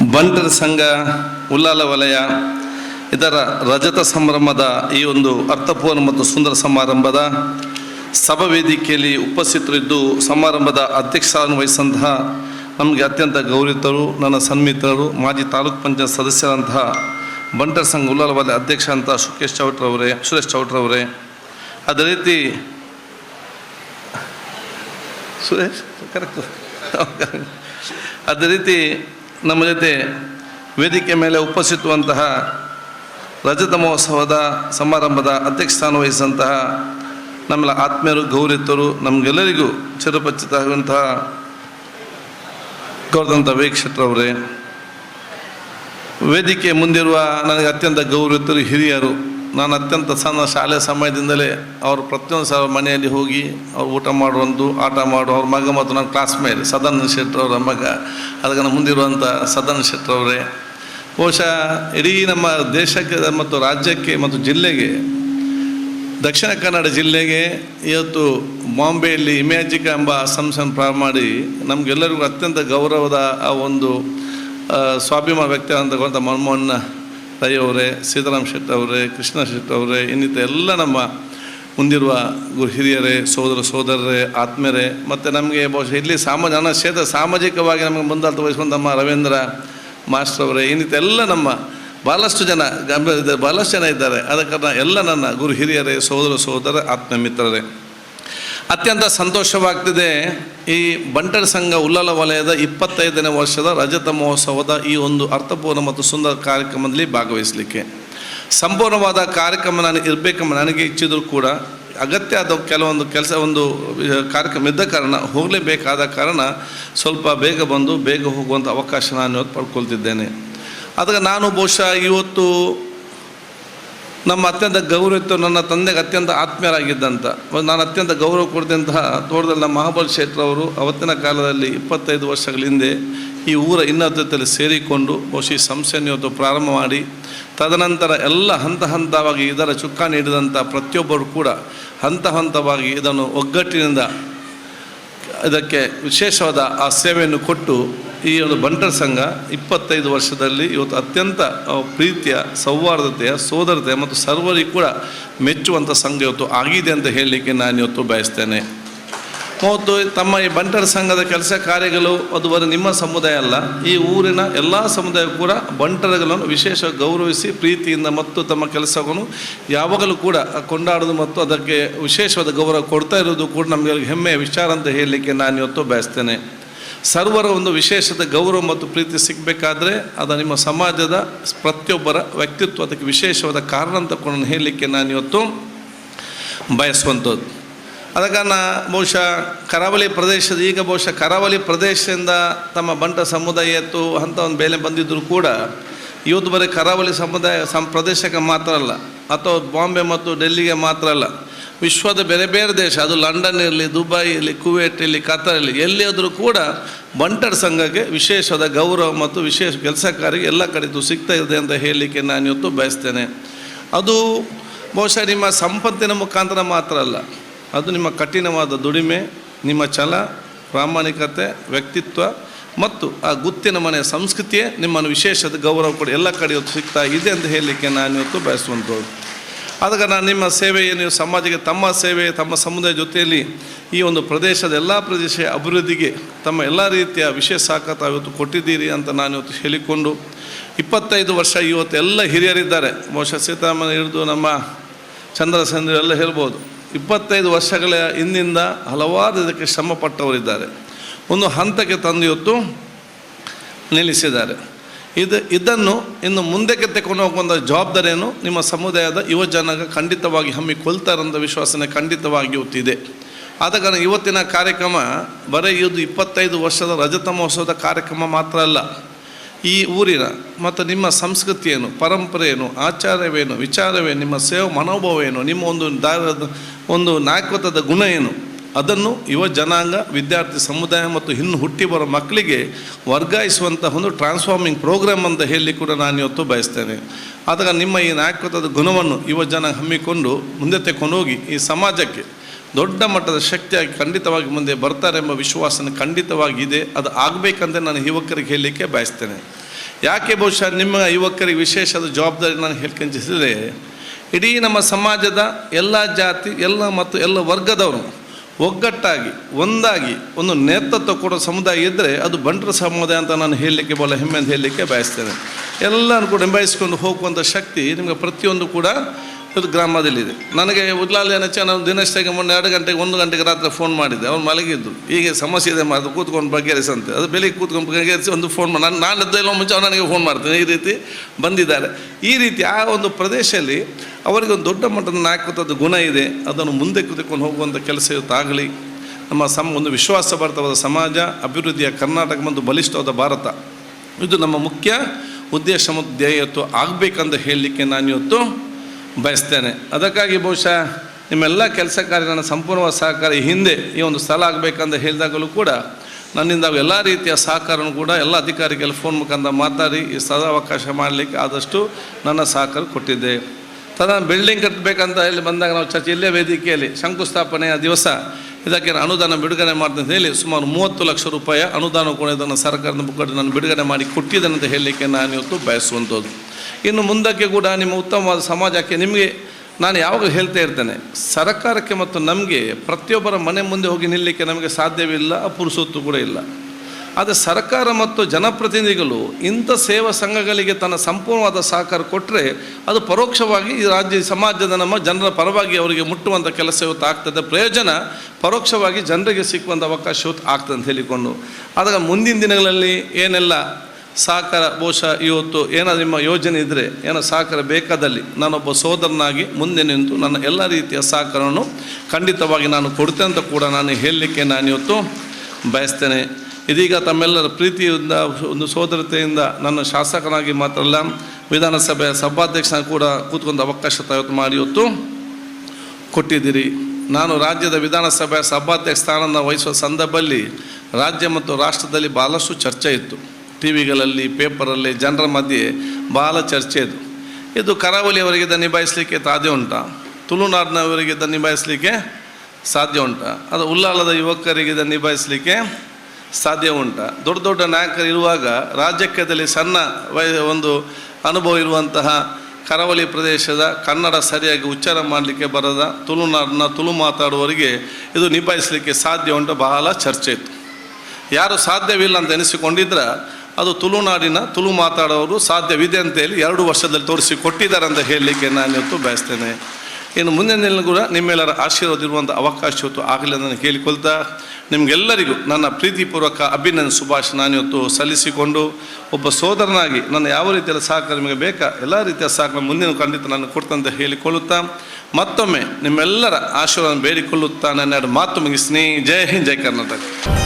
ಬಂಟರ ಸಂಘ, ಉಲ್ಲಾಲ ವಲಯ, ಇದರ ರಜತ ಸಂಭ್ರಮದ ಈ ಒಂದು ಅರ್ಥಪೂರ್ಣ ಮತ್ತು ಸುಂದರ ಸಮಾರಂಭದ ಸಭಾ ವೇದಿಕೆಯಲ್ಲಿ ಉಪಸ್ಥಿತರಿದ್ದು, ಸಮಾರಂಭದ ಅಧ್ಯಕ್ಷರಾಗಿ ವಹಿಸಿದಂತಹ ನಮಗೆ ಅತ್ಯಂತ ಗೌರವಿತರು ನನ್ನ ಸನ್ಮಿತ್ರರು ಮಾಜಿ ತಾಲೂಕ್ ಪಂಚಾಯತ್ ಸದಸ್ಯರಂತಹ ಬಂಟರ ಸಂಘ, ಉಲ್ಲಾಲ ವಲಯ ಅಧ್ಯಕ್ಷ ಅಂತ ಸುಖೇಶ್ ಚೌಟ್ರವರೇ ಸುರೇಶ್ ಚೌಟ್ರವರೇ ಅದೇ ರೀತಿ ಸುರೇಶ್ ಕರೆಕ್ಟ್ ಅದೇ ರೀತಿ ನಮ್ಮ ಜೊತೆ ವೇದಿಕೆ ಮೇಲೆ ಉಪಸ್ಥಿತವಂತಹ ರಜತ ಮಹೋತ್ಸವದ ಸಮಾರಂಭದ ಅಧ್ಯಕ್ಷ ಸ್ಥಾನ ವಹಿಸಿದಂತಹ ನಮ್ಮೆಲ್ಲ ಆತ್ಮೀಯರು ಗೌರವಿತರು ನಮಗೆಲ್ಲರಿಗೂ ಚಿರಪರಿಚಿತ ಆಗುವಂತಹ ಗೌರವಂತ ವೀಕ್ಷಕರವರೇ ವೇದಿಕೆ ಮುಂದಿರುವ ನನಗೆ ಅತ್ಯಂತ ಗೌರವಿತರು ಹಿರಿಯರು ನಾನು ಅತ್ಯಂತ ಸಣ್ಣ ಶಾಲೆ ಸಮಯದಿಂದಲೇ ಅವರು ಪ್ರತಿಯೊಂದು ಸಲ ಮನೆಯಲ್ಲಿ ಹೋಗಿ ಅವ್ರು ಊಟ ಮಾಡುವಂದು, ಆಟ ಮಾಡು ಅವ್ರ ಮಗ ಮತ್ತು ನನ್ನ ಕ್ಲಾಸ್ಮೇಟ್ ಸದನ್ ಅವರ ಮಗ, ಅದಕ್ಕೆ ನಮ್ಮ ಮುಂದಿರುವಂಥ ಸದನ್ ಶೆಟ್ಟರವರೇ ಬಹುಶಃ ಇಡೀ ನಮ್ಮ ದೇಶಕ್ಕೆ ಮತ್ತು ರಾಜ್ಯಕ್ಕೆ ಮತ್ತು ಜಿಲ್ಲೆಗೆ, ದಕ್ಷಿಣ ಕನ್ನಡ ಜಿಲ್ಲೆಗೆ ಇವತ್ತು ಬಾಂಬೆಯಲ್ಲಿ ಇಮ್ಯಾಜಿಕ ಎಂಬ ಸಂಸ್ಥೆಯನ್ನು ಪ್ರಾರಂಭ ಮಾಡಿ ನಮಗೆಲ್ಲರಿಗೂ ಅತ್ಯಂತ ಗೌರವದ ಆ ಒಂದು ಸ್ವಾಭಿಮಾನ ವ್ಯಕ್ತಿ ಅಂತಕ್ಕಂಥ ಮನಮೋಹನ್ ರೈ ಅವರೇ ಸೀತಾರಾಮ್ ಶೆಟ್ಟಿ ಅವರೇ, ಕೃಷ್ಣ ಶೆಟ್ಟಿ ಅವರೇ, ಇನ್ನಿತ ಎಲ್ಲ ನಮ್ಮ ಮುಂದಿರುವ ಗುರು ಹಿರಿಯರೇ ಸೋದರ ಸೋದರರೇ ಆತ್ಮೀಯರೇ, ಮತ್ತು ನಮಗೆ ಬಹುಶಃ ಇಲ್ಲಿ ಸಾಮಾಜ ನನ್ನ ಕ್ಷೇತ್ರ ಸಾಮಾಜಿಕವಾಗಿ ನಮಗೆ ಮುಂದಾಳ್ತ ವಹಿಸುವಂಥ ನಮ್ಮ ರವೀಂದ್ರ ಮಾಸ್ಟರ್ ಅವರೇ, ಇನ್ನಿತ ಎಲ್ಲ ನಮ್ಮ ಭಾಳಷ್ಟು ಜನ ಗಂಭೀರ ಭಾಳಷ್ಟು ಜನ ಇದ್ದಾರೆ. ಆದ ಎಲ್ಲ ನನ್ನ ಗುರು ಹಿರಿಯರೇ ಸೋದರ ಸೋದರ ಆತ್ಮ ಮಿತ್ರರೇ. ಅತ್ಯಂತ ಸಂತೋಷವಾಗ್ತಿದೆ ಈ ಬಂಟರ ಸಂಘ ಉಲ್ಲಲ ವಲಯದ ಇಪ್ಪತ್ತೈದನೇ ವರ್ಷದ ರಜತ ಮಹೋತ್ಸವದ ಈ ಒಂದು ಅರ್ಥಪೂರ್ಣ ಮತ್ತು ಸುಂದರ ಕಾರ್ಯಕ್ರಮದಲ್ಲಿ ಭಾಗವಹಿಸಲಿಕ್ಕೆ. ಸಂಪೂರ್ಣವಾದ ಕಾರ್ಯಕ್ರಮ ನಾನು ಇರಬೇಕೆಂಬ ನನಗೆ ಇಚ್ಛಿದ್ರು ಕೂಡ ಅಗತ್ಯ ಆದ ಕೆಲವೊಂದು ಕೆಲಸ, ಒಂದು ಕಾರ್ಯಕ್ರಮ ಇದ್ದ ಕಾರಣ, ಹೋಗಲೇಬೇಕಾದ ಕಾರಣ ಸ್ವಲ್ಪ ಬೇಗ ಬಂದು, ಬೇಗ ಹೋಗುವಂಥ ಅವಕಾಶ ನಾನು ಇವತ್ತು ಪಡ್ಕೊಳ್ತಿದ್ದೇನೆ. ಅದಕ್ಕೆ ನಾನು ಬಹುಶಃ ಇವತ್ತು ನಮ್ಮ ಅತ್ಯಂತ ಗೌರವಿತ್ತು ನನ್ನ ತಂದೆಗೆ ಅತ್ಯಂತ ಆತ್ಮೀಯರಾಗಿದ್ದಂಥ ನಾನು ಅತ್ಯಂತ ಗೌರವ ಕೊಡ್ದಂತಹ ತೋಟದಲ್ಲಿ ನಮ್ಮ ಮಹಾಬಲ್ ಶೇಟ್ರ್ ಅವರು ಅವತ್ತಿನ ಕಾಲದಲ್ಲಿ ಇಪ್ಪತ್ತೈದು ವರ್ಷಗಳ ಹಿಂದೆ ಈ ಊರ ಇನ್ನದ್ರತೆಯಲ್ಲಿ ಸೇರಿಕೊಂಡು ಬಹುಶಃ ಈ ಸಂಸ್ಥೆಯನ್ನು ಪ್ರಾರಂಭ ಮಾಡಿ, ತದನಂತರ ಎಲ್ಲ ಹಂತ ಹಂತವಾಗಿ ಇದರ ಚುಕ್ಕ ನೀಡಿದಂಥ ಪ್ರತಿಯೊಬ್ಬರು ಕೂಡ ಹಂತ ಹಂತವಾಗಿ ಇದನ್ನು ಒಗ್ಗಟ್ಟಿನಿಂದ ಇದಕ್ಕೆ ವಿಶೇಷವಾದ ಆ ಸೇವೆಯನ್ನು ಕೊಟ್ಟು ಈ ಒಂದು ಬಂಟರ ಸಂಘ ಇಪ್ಪತ್ತೈದು ವರ್ಷದಲ್ಲಿ ಇವತ್ತು ಅತ್ಯಂತ ಪ್ರೀತಿಯ, ಸೌಹಾರ್ದತೆಯ ಸೋದರತೆ ಮತ್ತು ಸರ್ವರಿಗೂ ಕೂಡ ಮೆಚ್ಚುವಂಥ ಸಂಘ ಇವತ್ತು ಆಗಿದೆ ಅಂತ ಹೇಳಲಿಕ್ಕೆ ನಾನು ಇವತ್ತು ಬಯಸ್ತೇನೆ. ಮತ್ತು ತಮ್ಮ ಈ ಬಂಟರ ಸಂಘದ ಕೆಲಸ ಕಾರ್ಯಗಳು ಅದು ಬರೀ ನಿಮ್ಮ ಸಮುದಾಯ ಅಲ್ಲ, ಈ ಊರಿನ ಎಲ್ಲ ಸಮುದಾಯ ಕೂಡ ಬಂಟರಗಳನ್ನು ವಿಶೇಷ ಗೌರವಿಸಿ ಪ್ರೀತಿಯಿಂದ ಮತ್ತು ತಮ್ಮ ಕೆಲಸವನ್ನು ಯಾವಾಗಲೂ ಕೂಡ ಕೊಂಡಾಡೋದು ಮತ್ತು ಅದಕ್ಕೆ ವಿಶೇಷವಾದ ಗೌರವ ಕೊಡ್ತಾ ಇರೋದು ಕೂಡ ನಮಗೆ ಹೆಮ್ಮೆಯ ವಿಚಾರ ಅಂತ ಹೇಳಲಿಕ್ಕೆ ನಾನು ಇವತ್ತು ಬಯಸ್ತೇನೆ. ಸರ್ವರ ಒಂದು ವಿಶೇಷದ ಗೌರವ ಮತ್ತು ಪ್ರೀತಿ ಸಿಗಬೇಕಾದ್ರೆ ಅದು ನಿಮ್ಮ ಸಮಾಜದ ಪ್ರತಿಯೊಬ್ಬರ ವ್ಯಕ್ತಿತ್ವ, ಅದಕ್ಕೆ ವಿಶೇಷವಾದ ಕಾರಣ ಅಂತ ಕೂಡ ಹೇಳಲಿಕ್ಕೆ ನಾನು ಇವತ್ತು ಬಯಸುವಂಥದ್ದು. ಅದಕ್ಕನ್ನು ಬಹುಶಃ ಕರಾವಳಿ ಪ್ರದೇಶದ, ಈಗ ಬಹುಶಃ ಕರಾವಳಿ ಪ್ರದೇಶದಿಂದ ತಮ್ಮ ಬಂಟ ಸಮುದಾಯ ಎತ್ತು ಅಂತ ಒಂದು ಬೆಲೆ ಬಂದಿದ್ದರೂ ಕೂಡ ಇವತ್ತು ಬರೀ ಕರಾವಳಿ ಸಮುದಾಯ ಸಂ, ಪ್ರದೇಶಕ್ಕೆ ಮಾತ್ರ ಅಲ್ಲ, ಅಥವಾ ಬಾಂಬೆ ಮತ್ತು ಡೆಲ್ಲಿಗೆ ಮಾತ್ರ ಅಲ್ಲ. ವಿಶ್ವದ ಬೇರೆ ಬೇರೆ ದೇಶ, ಅದು ಲಂಡನ್ ಇರಲಿ, ದುಬೈ ಇರಲಿ, ಕುವೇಟ್ ಇರಲಿ ಕತಾರ್ ಇರಲಿ, ಎಲ್ಲಿಯಾದರೂ ಕೂಡ ಬಂಟರ್ ಸಂಘಕ್ಕೆ ವಿಶೇಷವಾದ ಗೌರವ ಮತ್ತು ವಿಶೇಷ ಕೆಲಸಕಾರಿಗೆ ಎಲ್ಲ ಕಡೆದು ಸಿಗ್ತಾ ಇದೆ ಅಂತ ಹೇಳಲಿಕ್ಕೆ ನಾನು ಇವತ್ತು ಬಯಸ್ತೇನೆ. ಅದು ಬಹುಶಃ ನಿಮ್ಮ ಸಂಪತ್ತಿನ ಮುಖಾಂತರ ಮಾತ್ರ ಅಲ್ಲ. ಅದು ನಿಮ್ಮ ಕಠಿಣವಾದ ದುಡಿಮೆ, ನಿಮ್ಮ ಛಲ, ಪ್ರಾಮಾಣಿಕತೆ, ವ್ಯಕ್ತಿತ್ವ ಮತ್ತು ಆ ಗುತ್ತಿನ ಮನೆಯ ಸಂಸ್ಕೃತಿಯೇ ನಿಮ್ಮನ್ನು ವಿಶೇಷದ ಗೌರವ ಕೊಡಿ. ಎಲ್ಲ ಕಡೆ ಸಿಗ್ತಾ ಇದೆ ಅಂತ ಹೇಳಲಿಕ್ಕೆ ನಾನು ಇವತ್ತು ಬಯಸುವಂಥದ್ದು. ಆದಾಗ ನಾನು ನಿಮ್ಮ ಸೇವೆ ನೀವು ಸಮಾಜಕ್ಕೆ ತಮ್ಮ ಸೇವೆ, ತಮ್ಮ ಸಮುದಾಯ ಜೊತೆಯಲ್ಲಿ ಈ ಒಂದು ಪ್ರದೇಶದ ಎಲ್ಲ ಪ್ರದೇಶ ಅಭಿವೃದ್ಧಿಗೆ ತಮ್ಮ ಎಲ್ಲ ರೀತಿಯ ವಿಶೇಷ ಸಾಕ ಇವತ್ತು ಕೊಟ್ಟಿದ್ದೀರಿ ಅಂತ ನಾನು ಇವತ್ತು ಹೇಳಿಕೊಂಡು ಇಪ್ಪತ್ತೈದು ವರ್ಷ ಇವತ್ತು ಎಲ್ಲ ಹಿರಿಯರಿದ್ದಾರೆ. ಬಹುಶಃ ಸೀತಾರಾಮನ್ ಹಿಡಿದು ನಮ್ಮ ಚಂದ್ರಸಂದ್ರ ಎಲ್ಲ ಹೇಳ್ಬೋದು. ಇಪ್ಪತ್ತೈದು ವರ್ಷಗಳ ಹಿಂದಿಂದ ಹಲವಾರು ಇದಕ್ಕೆ ಶ್ರಮಪಟ್ಟವರಿದ್ದಾರೆ. ಒಂದು ಹಂತಕ್ಕೆ ತಂದು ಇವತ್ತು ನಿಲ್ಲಿಸಿದ್ದಾರೆ. ಇದು ಇದನ್ನು ಇನ್ನು ಮುಂದಕ್ಕೆ ತೆಕೊಂಡು ಹೋಗುವಂಥ ಜವಾಬ್ದಾರಿಯನ್ನು ನಿಮ್ಮ ಸಮುದಾಯದ ಯುವ ಜನಾಂಗ ಖಂಡಿತವಾಗಿ ಹಮ್ಮಿಕೊಳ್ತಾರಂಥ ವಿಶ್ವಾಸನೆ ಖಂಡಿತವಾಗಿ ಇವತ್ತಿದೆ ಆದ ಕಾರಣ ಇವತ್ತಿನ ಕಾರ್ಯಕ್ರಮ ಬರೀ ಇದು ಇಪ್ಪತ್ತೈದು ವರ್ಷದ ರಜತ ಮಹೋತ್ಸವದ ಕಾರ್ಯಕ್ರಮ ಮಾತ್ರ ಅಲ್ಲ. ಈ ಊರಿನ ಮತ್ತು ನಿಮ್ಮ ಸಂಸ್ಕೃತಿಯೇನು ಪರಂಪರೆಯೇನು ಆಚಾರವೇನು, ವಿಚಾರವೇನು, ನಿಮ್ಮ ಸೇವ ಮನೋಭಾವ ಏನು ನಿಮ್ಮ ಒಂದು ದಾರದ ಒಂದು ನಾಯಕತ್ವದ ಗುಣ ಏನು? ಅದನ್ನು ಯುವ ಜನಾಂಗ, ವಿದ್ಯಾರ್ಥಿ ಸಮುದಾಯ ಮತ್ತು ಇನ್ನು ಹುಟ್ಟಿ ಬರೋ ಮಕ್ಕಳಿಗೆ ವರ್ಗಾಯಿಸುವಂತಹ ಒಂದು ಟ್ರಾನ್ಸ್ಫಾರ್ಮಿಂಗ್ ಪ್ರೋಗ್ರಾಮ್ ಅಂತ ಹೇಳಿ ಕೂಡ ನಾನು ಇವತ್ತು ಬಯಸ್ತೇನೆ. ಆದಾಗ ನಿಮ್ಮ ಈ ನಾಯಕತ್ವದ ಗುಣವನ್ನು ಯುವ ಜನ ಹಮ್ಮಿಕೊಂಡು ಮುಂದೆ ತೆಕೊಂಡೋಗಿ ಈ ಸಮಾಜಕ್ಕೆ ದೊಡ್ಡ ಮಟ್ಟದ ಶಕ್ತಿಯಾಗಿ ಖಂಡಿತವಾಗಿ ಮುಂದೆ ಬರ್ತಾರೆ ಎಂಬ ವಿಶ್ವಾಸನ ಖಂಡಿತವಾಗಿದೆ. ಅದು ಆಗಬೇಕಂತ ನಾನು ಯುವಕರಿಗೆ ಹೇಳಲಿಕ್ಕೆ ಬಯಸ್ತೇನೆ. ಯಾಕೆ ಬಹುಶಃ ನಿಮ್ಮ ಯುವಕರಿಗೆ ವಿಶೇಷದ ಜವಾಬ್ದಾರಿ ನಾನು ಹೇಳ್ಕೊಂಚಿಸಿದರೆ, ಇಡೀ ನಮ್ಮ ಸಮಾಜದ ಎಲ್ಲ ಜಾತಿ, ಎಲ್ಲ ಮತ್ತು ಎಲ್ಲ ವರ್ಗದವರು ಒಗ್ಗಟ್ಟಾಗಿ, ಒಂದಾಗಿ ಒಂದು ನೇತೃತ್ವ ಕೊಡೋ ಸಮುದಾಯ ಇದ್ದರೆ ಅದು ಬಂಟರ ಸಮುದಾಯ ಅಂತ ನಾನು ಹೇಳಲಿಕ್ಕೆ ಬಹಳ ಹೆಮ್ಮೆ ಅಂತ ಹೇಳಲಿಕ್ಕೆ ಬಯಸ್ತೇನೆ. ಎಲ್ಲರೂ ಕೂಡ ನಿಭಾಯಿಸ್ಕೊಂಡು ಹೋಗುವಂಥ ಶಕ್ತಿ ನಿಮಗೆ ಪ್ರತಿಯೊಂದು ಕೂಡ ಇದು ಗ್ರಾಮದಲ್ಲಿದೆ. ನನಗೆ ಉದ್ಲಾಲ್ ಏನ ನಾನು ದಿನಷ್ಟಾಗೆ ಮೊನ್ನೆ ಎರಡು ಗಂಟೆಗೆ, ಒಂದು ಗಂಟೆಗೆ ರಾತ್ರಿ ಫೋನ್ ಮಾಡಿದ್ದೆ ಅವ್ರು ಮಲಗಿದ್ದು. ಹೀಗೆ ಸಮಸ್ಯೆ ಇದೆ ಅದು ಕೂತ್ಕೊಂಡು ಬಗೆಹರಿಸಂತೆ ಅದು ಬೆಳಿಗ್ಗೆ ಕೂತ್ಕೊಂಡು ಬಗೆಹರಿಸಿ ಒಂದು ಫೋನ್ ಮಾಡಿ ನಾನು ನಾನು ಎದ್ದೆಲ್ಲೋ ಮುಂಚೆ ಅವ್ರು ನನಗೆ ಫೋನ್ ಮಾಡ್ತೇನೆ. ಈ ರೀತಿ ಬಂದಿದ್ದಾರೆ. ಈ ರೀತಿ ಆ ಒಂದು ಪ್ರದೇಶದಲ್ಲಿ ಅವರಿಗೆ ಒಂದು ದೊಡ್ಡ ಮಟ್ಟದ ನಾಯಕತ್ವದ ಗುಣ ಇದೆ. ಅದನ್ನು ಮುಂದೆ ಕೂತ್ಕೊಂಡು ಹೋಗುವಂಥ ಕೆಲಸ ಇವತ್ತಾಗಲಿ. ನಮ್ಮ ಸಮ ಒಂದು ವಿಶ್ವಾಸ ಭಾರತವಾದ ಸಮಾಜ, ಅಭಿವೃದ್ಧಿಯ ಕರ್ನಾಟಕ ಮತ್ತು ಬಲಿಷ್ಠವಾದ ಭಾರತ. ಇದು ನಮ್ಮ ಮುಖ್ಯ ಉದ್ದೇಶ ಮತ್ತು ಧ್ಯೇಯತ್ವ ಆಗಬೇಕಂತ ಹೇಳಲಿಕ್ಕೆ ನಾನು ಇವತ್ತು ಬಯಸ್ತೇನೆ. ಅದಕ್ಕಾಗಿ ಬಹುಶಃ ನಿಮ್ಮೆಲ್ಲ ಕೆಲಸ ಕಾರ್ಯಗಳನ್ನು ಸಂಪೂರ್ಣವಾದ ಸಹಕಾರ ಈ ಹಿಂದೆ ಈ ಒಂದು ಸ್ಥಳ ಆಗಬೇಕಂತ ಹೇಳಿದಾಗಲೂ ಕೂಡ ನನ್ನಿಂದ ಎಲ್ಲ ರೀತಿಯ ಸಹಕಾರನು ಕೂಡ ಎಲ್ಲ ಅಧಿಕಾರಿಗಳ ಫೋನ್ ಮುಖಾಂತರ ಮಾತಾಡಿ ಈ ಸ್ಥಳ ಅವಕಾಶ ಮಾಡಲಿಕ್ಕೆ ಆದಷ್ಟು ನನ್ನ ಸಹಕಾರ ಕೊಟ್ಟಿದ್ದೆ. ತದ ಬಿಲ್ಡಿಂಗ್ ಕಟ್ಟಬೇಕಂತ ಹೇಳಿ ಬಂದಾಗ ನಾವು ಚರ್ಚೆ ಇಲ್ಲೇ ವೇದಿಕೆಯಲ್ಲಿ ಶಂಕುಸ್ಥಾಪನೆಯ ದಿವಸ ಇದಕ್ಕೆ ಅನುದಾನ ಬಿಡುಗಡೆ ಮಾಡ್ತ ಅಂತ ಹೇಳಿ ಸುಮಾರು ಮೂವತ್ತು ಲಕ್ಷ ರೂಪಾಯಿ ಅನುದಾನ ಕೂಡ ಇದನ್ನು ಸರ್ಕಾರದ ಮುಖಂಡ ನಾನು ಬಿಡುಗಡೆ ಮಾಡಿ ಕೊಟ್ಟಿದ್ದೇನೆ ಅಂತ ಹೇಳಲಿಕ್ಕೆ ನಾನು ಇವತ್ತು ಬಯಸುವಂಥದ್ದು. ಇನ್ನು ಮುಂದಕ್ಕೆ ಕೂಡ ನಿಮ್ಮ ಉತ್ತಮವಾದ ಸಮಾಜಕ್ಕೆ ನಿಮಗೆ ನಾನು ಯಾವಾಗಲೂ ಹೇಳ್ತಾ ಇರ್ತೇನೆ, ಸರ್ಕಾರಕ್ಕೆ ಮತ್ತು ನಮಗೆ ಪ್ರತಿಯೊಬ್ಬರ ಮನೆ ಮುಂದೆ ಹೋಗಿ ನಿಲ್ಲಕ್ಕೆ ನಮಗೆ ಸಾಧ್ಯವಿಲ್ಲ ಪುರುಸೊತ್ತು ಕೂಡ ಇಲ್ಲ. ಆದರೆ ಸರ್ಕಾರ ಮತ್ತು ಜನಪ್ರತಿನಿಧಿಗಳು ಇಂಥ ಸೇವಾ ಸಂಘಗಳಿಗೆ ತನ್ನ ಸಂಪೂರ್ಣವಾದ ಸಹಕಾರ ಕೊಟ್ಟರೆ ಅದು ಪರೋಕ್ಷವಾಗಿ ಈ ರಾಜ್ಯ ಸಮಾಜದ ನಮ್ಮ ಜನರ ಪರವಾಗಿ ಅವರಿಗೆ ಮುಟ್ಟುವಂಥ ಕೆಲಸ ಇವತ್ತು ಆಗ್ತದೆ. ಪ್ರಯೋಜನ ಪರೋಕ್ಷವಾಗಿ ಜನರಿಗೆ ಸಿಕ್ಕುವಂಥ ಅವಕಾಶ ಇವತ್ತು ಆಗ್ತದೆ ಅಂತ ಹೇಳಿಕೊಂಡು. ಆದಾಗ ಮುಂದಿನ ದಿನಗಳಲ್ಲಿ ಏನೆಲ್ಲ ಸಹಕಾರ ಬಹುಶಃ ಇವತ್ತು ಏನಾದ್ರು ನಿಮ್ಮ ಯೋಜನೆ ಇದ್ದರೆ ಏನೋ ಸಹಕಾರ ಬೇಕಾದಲ್ಲಿ ನಾನೊಬ್ಬ ಸೋದರನಾಗಿ ಮುಂದೆ ನಿಂತು ನನ್ನ ಎಲ್ಲ ರೀತಿಯ ಸಹಕಾರವನ್ನು ಖಂಡಿತವಾಗಿ ನಾನು ಕೊಡ್ತೇನೆ ಅಂತ ಕೂಡ ನಾನು ಹೇಳಲಿಕ್ಕೆ ನಾನು ಇವತ್ತು ಬಯಸ್ತೇನೆ. ಇದೀಗ ತಮ್ಮೆಲ್ಲರ ಪ್ರೀತಿಯಿಂದ ಒಂದು ಸೋದರತೆಯಿಂದ ನನ್ನ ಶಾಸಕನಾಗಿ ಮಾತ್ರ ಅಲ್ಲ, ವಿಧಾನಸಭೆಯ ಸಭಾಧ್ಯಕ್ಷನ ಕೂಡ ಕೂತ್ಕೊಂಡು ಅವಕಾಶ ಇವತ್ತು ಮಾಡಿ ಇವತ್ತು ಕೊಟ್ಟಿದ್ದೀರಿ. ನಾನು ರಾಜ್ಯದ ವಿಧಾನಸಭೆಯ ಸಭಾಧ್ಯಕ್ಷ ಸ್ಥಾನವನ್ನು ವಹಿಸುವ ಸಂದರ್ಭದಲ್ಲಿ ರಾಜ್ಯ ಮತ್ತು ರಾಷ್ಟ್ರದಲ್ಲಿ ಭಾಳಷ್ಟು ಚರ್ಚೆ ಇತ್ತು. ಟಿ ವಿಗಳಲ್ಲಿ ಪೇಪರಲ್ಲಿ, ಜನರ ಮಧ್ಯೆ ಭಾಳ ಚರ್ಚೆ ಇದು. ಇದು ಕರಾವಳಿಯವರಿಗೆ ಇದನ್ನು ನಿಭಾಯಿಸಲಿಕ್ಕೆ ಸಾಧ್ಯ ಉಂಟಾ? ತುಳುನಾಡಿನವರಿಗೆ ಇದನ್ನು ನಿಭಾಯಿಸಲಿಕ್ಕೆ ಸಾಧ್ಯ ಉಂಟ? ಅದು ಉಲ್ಲಾಲದ ಯುವಕರಿಗೆ ಇದನ್ನು ನಿಭಾಯಿಸಲಿಕ್ಕೆ ಸಾಧ್ಯ ಉಂಟಾ? ದೊಡ್ಡ ದೊಡ್ಡ ನಾಯಕರು ಇರುವಾಗ ರಾಜಕೀಯದಲ್ಲಿ ಸಣ್ಣ ವಯ, ಒಂದು ಅನುಭವ ಇರುವಂತಹ ಕರಾವಳಿ ಪ್ರದೇಶದ ಕನ್ನಡ ಸರಿಯಾಗಿ ಉಚ್ಚಾರ ಮಾಡಲಿಕ್ಕೆ ಬರದ ತುಳುನಾಡಿನ ತುಳು ಮಾತಾಡುವವರಿಗೆ ಇದು ನಿಭಾಯಿಸಲಿಕ್ಕೆ ಸಾಧ್ಯ ಉಂಟು? ಬಹಳ ಚರ್ಚೆ ಇತ್ತು. ಯಾರು ಸಾಧ್ಯವಿಲ್ಲ ಅಂತ ಎನಿಸಿಕೊಂಡಿದ್ರೆ ಅದು ತುಳುನಾಡಿನ ತುಳು ಮಾತಾಡೋರು ಸಾಧ್ಯವಿದೆ ಅಂತ ಹೇಳಿ ಎರಡು ವರ್ಷದಲ್ಲಿ ತೋರಿಸಿ ಕೊಟ್ಟಿದ್ದಾರೆ ಅಂತ ಹೇಳಲಿಕ್ಕೆ ನಾನು ಇವತ್ತು ಬಯಸ್ತೇನೆ. ಇನ್ನು ಮುಂದಿನ ದಿನ ಕೂಡ ನಿಮ್ಮೆಲ್ಲರ ಆಶೀರ್ವಾದ ಇರುವಂಥ ಅವಕಾಶ ಇವತ್ತು ಆಗಲಿ ಅಂತ ನಾನು ಕೇಳಿಕೊಳ್ತಾ ನಿಮಗೆಲ್ಲರಿಗೂ ನನ್ನ ಪ್ರೀತಿಪೂರ್ವಕ ಅಭಿನಂದನೆ, ಸುಭಾಷ್ ನಾನು ಇವತ್ತು ಸಲ್ಲಿಸಿಕೊಂಡು ಒಬ್ಬ ಸೋದರನಾಗಿ ನನ್ನ ಯಾವ ರೀತಿಯ ಸಹಕಾರ ನಿಮಗೆ ಬೇಕಾ? ಎಲ್ಲ ರೀತಿಯ ಸಹಕಾರ ಮುಂದಿನ ಖಂಡಿತ ನಾನು ಕೊಡ್ತಂತ ಹೇಳಿಕೊಳ್ಳುತ್ತಾ ಮತ್ತೊಮ್ಮೆ ನಿಮ್ಮೆಲ್ಲರ ಆಶೀರ್ವಾದ ಬೇಡಿಕೊಳ್ಳುತ್ತಾ ನನ್ನೆರಡು ಮಾತು ಮುಗಿಸ್ತೀನಿ. ಜೈ ಹಿಂದ್, ಜೈ ಕರ್ನಾಟಕ.